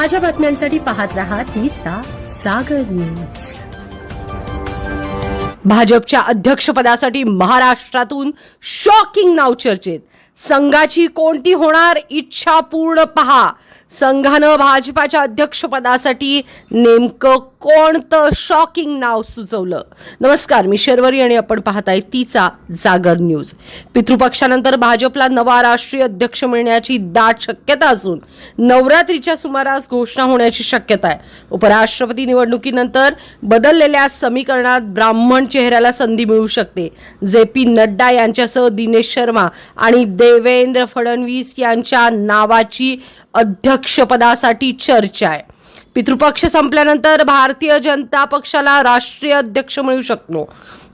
ताज्या बातम्यांसाठी पाहत राहा तिचा सागर न्यूज. भाजपच्या अध्यक्षपदासाठी महाराष्ट्रातून शॉकिंग नाव चर्चेत. संघाची कोणती होणार? इच्छा पूर्ण पहा. संघानं भाजपाच्या अध्यक्षपदासाठी नेमकं कोणतं शॉकिंग नाव सुचवलं. नमस्कार मी शर्वरी आणि आपण पाहताय तिचा जागर न्यूज पितृपक्षानंतर भाजपला नवा राष्ट्रीय अध्यक्ष मिळण्याची दाट शक्यता असून नवरात्रीच्या सुमारास घोषणा होण्याची शक्यता आहे. उपराष्ट्रपती निवडणुकीनंतर बदललेल्या समीकरणात ब्राह्मण चेहऱ्याला संधी मिळू शकते. जे पी नड्डा यांच्यासह दिनेश शर्मा आणि देवेंद्र फडणवीस यांच्या नावाची अध्यक्ष अध्यक्षपदासाठी चर्चा आहे. पितृपक्ष संपल्यानंतर भारतीय जनता पक्षाला राष्ट्रीय अध्यक्ष मिळू शकतो.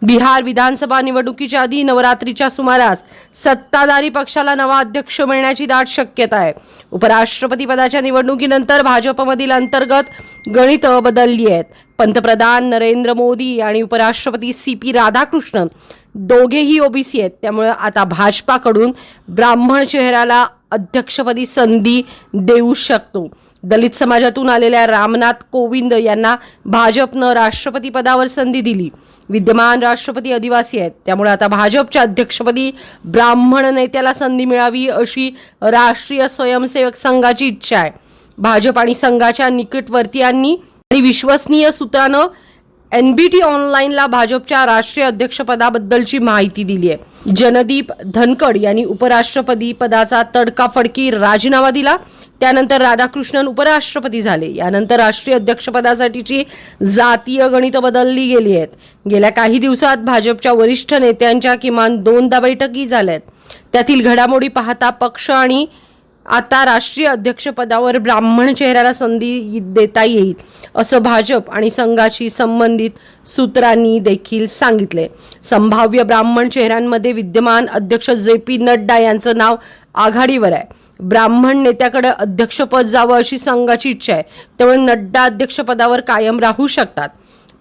बिहार विधानसभा निवडणुकीच्या आधी नवरात्रीच्या सुमारास सत्ताधारी पक्षाला नवा अध्यक्ष मिळण्याची दाट शक्यता आहे. उपराष्ट्रपती पदाच्या निवडणुकीनंतर भाजपमधील अंतर्गत गणित बदलली आहेत. पंतप्रधान नरेंद्र मोदी आणि उपराष्ट्रपती सी पी राधाकृष्णन दोघेही ओबीसी आहेत. त्यामुळे आता भाजपाकडून ब्राह्मण चेहऱ्याला अध्यक्षपदी संधी देऊ शकतो. दलित समाजातून आलेल्या रामनाथ कोविंद यांना भाजपनं राष्ट्रपती पदावर संधी दिली. विद्यमान राष्ट्रपती आदिवासी आहेत. त्यामुळे आता भाजपच्या अध्यक्षपदी ब्राह्मण नेत्याला संधी मिळावी अशी राष्ट्रीय स्वयंसेवक संघाची इच्छा आहे. भाजप आणि संघाच्या निकटवर्तीयांनी आणि विश्वसनीय सूत्रानं एन बी टी ऑनलाईनला भाजपच्या राष्ट्रीय अध्यक्षपदाबद्दलची माहिती दिली आहे जनदीप धनकड यांनी उपराष्ट्रपती पदाचा तडकाफडकी राजीनामा दिला. त्यानंतर राधाकृष्णन उपराष्ट्रपती झाले. यानंतर राष्ट्रीय अध्यक्षपदासाठीची जातीय गणितं बदलली गेली आहेत. गेल्या काही दिवसात भाजपच्या वरिष्ठ नेत्यांच्या किमान दोनदा बैठकी झाल्या आहेत त्यातील घडामोडी पाहता पक्ष आणि आता राष्ट्रीय अध्यक्षपदावर ब्राह्मण चेहऱ्याला संधी देता येईल असं भाजप आणि संघाशी संबंधित सूत्रांनी देखील सांगितले. संभाव्य ब्राह्मण चेहऱ्यांमध्ये विद्यमान अध्यक्ष जे पी नड्डा यांचं नाव आघाडीवर आहे. ब्राह्मण नेत्याकडे अध्यक्षपद जावं अशी संघाची इच्छा आहे. त्यामुळे नड्डा अध्यक्षपदावर कायम राहू शकतात.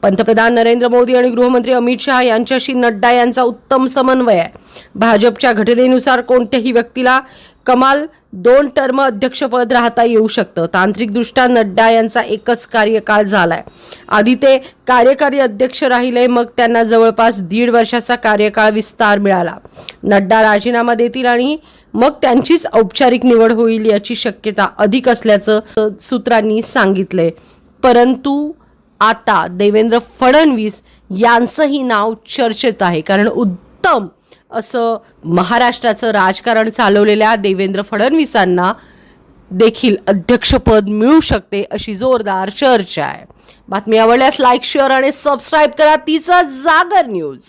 पंतप्रधान नरेंद्र मोदी आणि गृहमंत्री अमित शहा यांच्याशी नड्डा यांचा उत्तम समन्वय आहे. भाजपच्या घटनेनुसार कोणत्याही व्यक्तीला कमाल दोन टर्म अध्यक्षपद राहता येऊ शकतं. तांत्रिकदृष्ट्या नड्डा यांचा एकच कार्यकाळ झालाय. आधी ते कार्यकारी अध्यक्ष राहिले मग त्यांना जवळपास दीड वर्षाचा कार्यकाळ विस्तार मिळाला. नड्डा राजीनामा देतील आणि मग त्यांचीच औपचारिक निवड होईल याची शक्यता अधिक असल्याचं सूत्रांनी सांगितलंय. परंतु आता देवेंद्र फडणवीस यांचंही नाव चर्चेत आहे. कारण उत्तम असं महाराष्ट्राचं राजकारण चालवलेल्या देवेंद्र फडणवीसांना देखील अध्यक्षपद मिळू शकते अशी जोरदार चर्चा आहे. बातमी आवडल्यास लाईक शेअर आणि सबस्क्राईब करा. तिचा जागर न्यूज